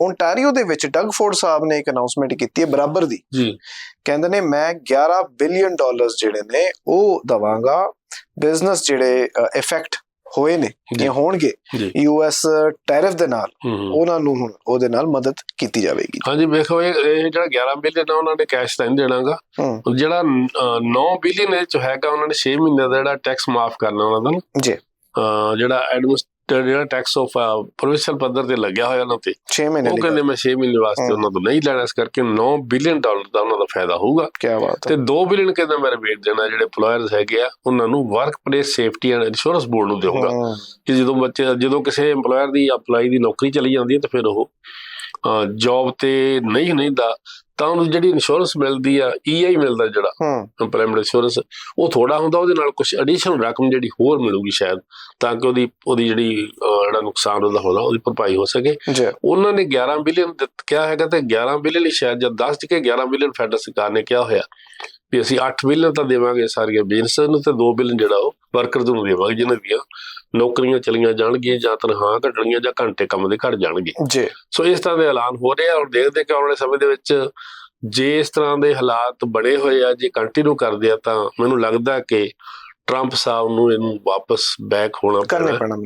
Ontario ਦੇ ਵਿੱਚ Doug Ford ਸਾਹਿਬ ਨੇ ਇੱਕ ਅਨਾਉਂਸਮੈਂਟ ਕੀਤੀ ਹੈ ਬਰਾਬਰ ਦੀ। ਜੀ। ਕਹਿੰਦੇ ਨੇ ਮੈਂ 11 ਬਿਲੀਅਨ ਡਾਲਰਸ ਜਿਹੜੇ ਨੇ ਉਹ ਦਵਾਂਗਾ। ਬਿਜ਼ਨਸ ਜਿਹੜੇ ਇਫੈਕਟ ਹੋਏ ਨੇ ਜੀ। ਜਾਂ ਹੋਣਗੇ ਯੂਐਸ ਟੈਰਿਫ ਦੇ ਨਾਲ। ਉਹਨਾਂ ਨੂੰ ਹੁਣ ਉਹਦੇ ਨਾਲ ਮਦਦ ਕੀਤੀ ਜਾਵੇਗੀ। ਹਾਂਜੀ ਵੇਖੋ ਇਹ ਇਹ ਜਿਹੜਾ 11 ਬਿਲੀਅਨ ਆ ਉਹਨਾਂ ਨੇ ਕੈਸ਼ ਤਾਂ ਨਹੀਂ ਦੇਣਾਗਾ। ਜਿਹੜਾ 9 ਬਿਲੀਅਨ ਇਹ ਚ ਹੈਗਾ ਉਹਨਾਂ ਨੇ 6 ਮਹੀਨੇ ਦਾ ਜਿਹੜਾ ਟੈਕਸ ਮਾਫ ਕਰਨਾ ਉਹਨਾਂ ਦਾ। ਜੀ। ਜਿਹੜਾ ਐਡਮਿਨਿਸਟਰ ਜਿਹੜਾ ਟੈਕਸ ਆਫ ਪ੍ਰੋਵਿੰਸ਼ੀਅਲ ਪੱਧਰ ਤੇ ਲੱਗਿਆ ਹੋਇਆ ਉਹਨਾਂ ਤੇ। 6 ਮਹੀਨੇ ਉਹ ਕਹਿੰਦੇ ਮੈਂ 6 ਮਹੀਨੇ ਵਾਸਤੇ। ਉਹਨਾਂ ਤੋਂ ਨਹੀਂ ਲੈਣਾ ਇਸ ਕਰਕੇ 9 ਬਿਲੀਅਨ ਡਾਲਰ ਦਾ ਉਹਨਾਂ ਦਾ ਫਾਇਦਾ ਹੋਊਗਾ। ਕੀ ਬਾਤ ਹੈ। ਤੇ 2 ਬਿਲੀਅਨ ਕਹਿੰਦਾ ਮੈਂ ਰਿਬੇਟ ਦੇਣਾ ਜਿਹੜੇ EMPLOYERS ਹੈਗੇ ਆ ਉਹਨਾਂ ਨੂੰ work place safety and insurance board ਨੂੰ ਦੇਊਗਾ। ਕਿ ਜਦੋਂ ਬੱਚੇ ਜਦੋਂ ਕਿਸੇ EMPLOYER ਦੀ ਅਪਲਾਈ ਦੀ ਨੌਕਰੀ ਚਲੀ ਜਾਂਦੀ ਹੈ ਤਾਂ ਫਿਰ ਉਹ ਜੌਬ ਤੇ ਨਹੀਂ ਨਹੀਂ ਦਾ ਤਾਂ ਉਹਨੂੰ ਜਿਹੜੀ ਇੰਸ਼ੋਰੈਂਸ ਮਿਲਦੀ ਆ ਈਆਈ ਮਿਲਦਾ ਜਿਹੜਾ ਹੂੰ। ਇੰਪਲੋਇਮੈਂਟ ਇੰਸ਼ੋਰੈਂਸ ਉਹ ਥੋੜਾ ਹੁੰਦਾ ਉਹਦੇ ਨਾਲ ਕੁਝ ਐਡੀਸ਼ਨਲ ਰਕਮ ਜਿਹੜੀ ਹੋਰ ਮਿਲੂਗੀ ਸ਼ਾਇਦ ਤਾਂ ਕਿ ਉਹਦੀ ਉਹਦੀ ਜਿਹੜੀ ਜਿਹੜਾ ਨੁਕਸਾਨ ਉਹਦਾ ਹੋਣਾ ਉਹਦੀ ਭਰਪਾਈ ਹੋ ਸਕੇ। ਜੀ। ਉਹਨਾਂ ਨੇ 11 ਬਿਲੀਅਨ ਕਿਹਾ ਹੈਗਾ ਤੇ 11 ਬਿਲੀਅਨ ਹੀ ਸ਼ਾਇਦ ਜਦ 10 ਕੇ 11 ਬਿਲੀਅਨ ਫੈਡਰਲ ਸਰਕਾਰ ਨੇ ਕਿਹਾ ਹੋਇਆ ਵੀ ਅਸੀਂ 8 ਬਿਲੀਅਨ ਤਾਂ ਦੇਵਾਂਗੇ ਸਾਰੀਆਂ ਬਿਜ਼ਨਸ ਨੂੰ ਤੇ 2 ਬਿਲੀਅਨ ਜਿਹੜਾ ਉਹ ਵਰਕਰ ਨੂੰ ਦੇਵਾਂਗੇ ਜਿਨ੍ਹਾਂ ਦੀਆਂ ਨੌਕਰੀਆਂ ਚਲੀਆਂ ਜਾਣਗੀਆਂ ਜਾਂ ਤਨਖਾਹਾਂ ਘਟਣਗੀਆਂ ਜਾਂ ਘੰਟੇ ਕੰਮ ਦੇ ਘਟ ਜਾਣਗੇ। ਜੀ। ਸੋ ਇਸ ਤਰ੍ਹਾਂ ਦੇ ਐਲਾਨ ਹੋ ਰਹੇ ਆ ਔਰ ਦੇਖਦੇ ਕਿ ਆਉਣ ਵਾਲੇ ਸਮੇਂ ਦੇ ਵਿੱਚ ਜੇ ਇਸ ਤਰ੍ਹਾਂ ਦੇ ਹਾਲਾਤ ਬਣੇ ਹੋਏ ਆ ਜੇ ਕੰਟੀਨਿਊ ਕਰਦੇ ਆ ਤਾਂ ਮੈਨੂੰ ਲੱਗਦਾ ਕਿ ਟਰੰਪ ਸਾਹਿਬ ਨੂੰ ਇਹਨੂੰ ਵਾਪਸ ਬੈਕ ਹੋਣਾ ਪੈਣਾ।